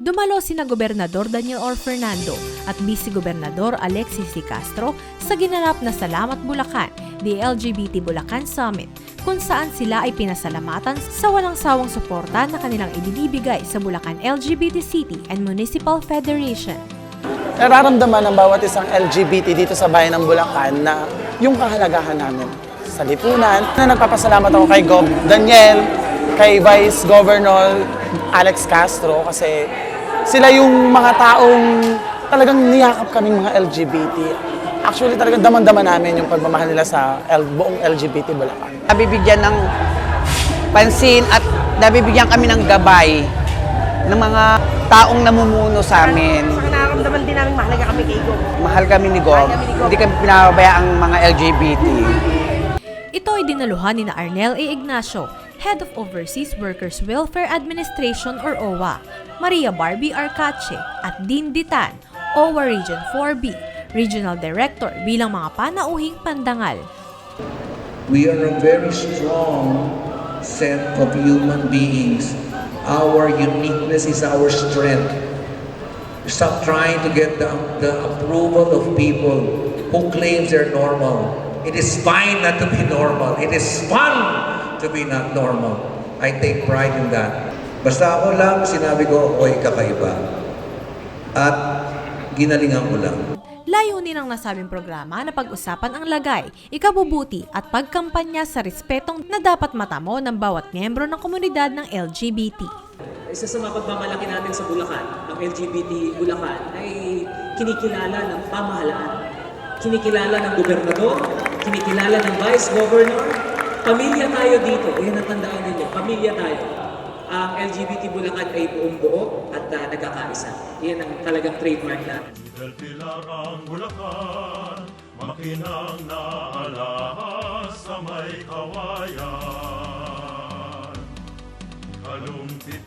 Dumalo sina Gobernador Daniel Or Fernando at Vice Gobernador Alexis C. Castro sa ginanap na Salamat Bulacan, the LGBT Bulacan Summit, kung saan sila ay pinasalamatan sa walang sawang suporta na kanilang ibinibigay sa Bulacan LGBT City and Municipal Federation. nararamdaman ng bawat isang LGBT dito sa bayan ng Bulacan na yung kahalagahan namin sa lipunan. Na nagpapasalamat ako kay Gov. Daniel, kay Vice Governor Alex Castro kasi sila yung mga taong talagang niyakap kaming mga LGBT. Actually, talagang daman-daman namin yung pagmamahal nila sa L- buong LGBT Bulacan. nabibigyan ng pansin at nabibigyan kami ng gabay ng mga taong namumuno sa amin. Saka nakaramdaman din namin mahalaga kami kay Go. Mahal kami ni Gob. Mahal kami ni Gob. Hindi kami pinapabaya ang mga LGBT. Ito ay dinaluhan ni na Arnel A. Ignacio, Head of Overseas Workers Welfare Administration or OWA, Maria Barbie Arcache at Dean Ditan, OWA Region 4B, Regional Director bilang mga panauhing pandangal. We are a very strong set of human beings. Our uniqueness is our strength. Stop trying to get the, the approval of people who claims they're normal. It is fine not to be normal. It is fun to be not normal. I take pride in that. Basta ako lang, sinabi ko, ako'y kakaiba. At ginalingan ko lang. Layunin ng nasabing programa na pag-usapan ang lagay, ikabubuti at pagkampanya sa respetong na dapat matamo ng bawat miyembro ng komunidad ng LGBT. isa sa mga pagmamalaki natin sa Bulacan, ang LGBT Bulacan, ay kinikilala ng pamahalaan. Kinikilala ng gobernador, kinikilala ng vice governor. Pamilya tayo dito, yan ang tandaan ninyo, pamilya tayo. Ang LGBT Bulacan ay buong buo at ah, nagkakaisa. Yan ang talagang trademark natin. Pilar ang makinang naalahas sa may kawayan. Kalumpit